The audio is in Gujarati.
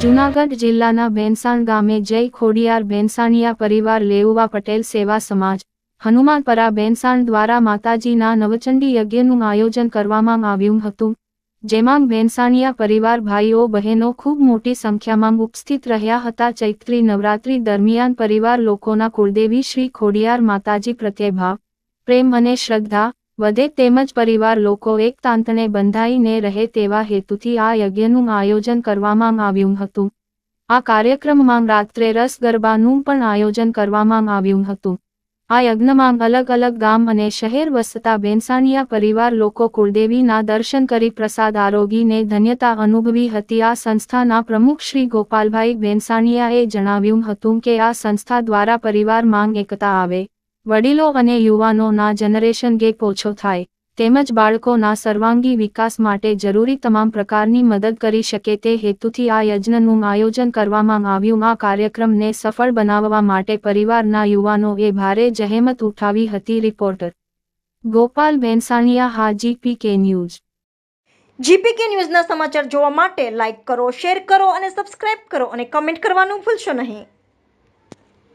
જૂનાગઢ જિલ્લાના ભેંસાણ ગામે જય ખોડિયાર ભેંસાણિયા પરિવાર લેઉવા પટેલ સેવા સમાજ, હનુમાનપરા ભેંસાણ દ્વારા માતાજીના નવચંડી યજ્ઞનું આયોજન કરવામાં આવ્યું હતું, જેમાં ભેંસાણિયા પરિવાર ભાઈઓ બહેનો ખૂબ મોટી સંખ્યામાં ઉપસ્થિત રહ્યા હતા. ચૈત્રી નવરાત્રી દરમિયાન પરિવાર લોકોના કુળદેવી શ્રી ખોડિયાર માતાજી પ્રત્યે ભાવ પ્રેમ અને શ્રદ્ધા, વધે તેમજ પરિવાર લોકો એક તાંતણે બંધાઈને રહે તેવા હેતુથી આ યજ્ઞનું આયોજન કરવામાં આવ્યું હતું. આ કાર્યક્રમમાં રાત્રે રસ ગરબાનું પણ આયોજન કરવામાં આવ્યું હતું. આ યજ્ઞમાં અલગ અલગ ગામ અને શહેર વસતા બેનસાણીયા પરિવાર લોકો કુળદેવીના દર્શન કરી પ્રસાદ આરોગીને ધન્યતા અનુભવી હતી. આ સંસ્થાના પ્રમુખ શ્રી ગોપાલભાઈ બેનસાણીયાએ જણાવ્યું હતું કે આ સંસ્થા દ્વારા પરિવાર માંગ એકતા આવે. વડીલો અને યુવાનોના જનરેશન ગેપ ઓછો થાય, તેમજ બાળકોના સર્વાંગી વિકાસ માટે જરૂરી તમામ પ્રકારની મદદ કરી શકે તે હેતુથી આ યજ્ઞનું આયોજન કરવામાં આવ્યું. આ કાર્યક્રમને સફળ બનાવવા માટે પરિવારના યુવાનોએ ભારે જહેમત ઉઠાવી હતી. રિપોર્ટર ગોપાલ બેનસાણિયા હા જીપીકે ન્યૂઝ. જીપીકે ન્યૂઝના સમાચાર જોવા માટે લાઇક કરો, શેર કરો અને સબસ્ક્રાઇબ કરો અને કમેન્ટ કરવાનું ભૂલશો નહીં.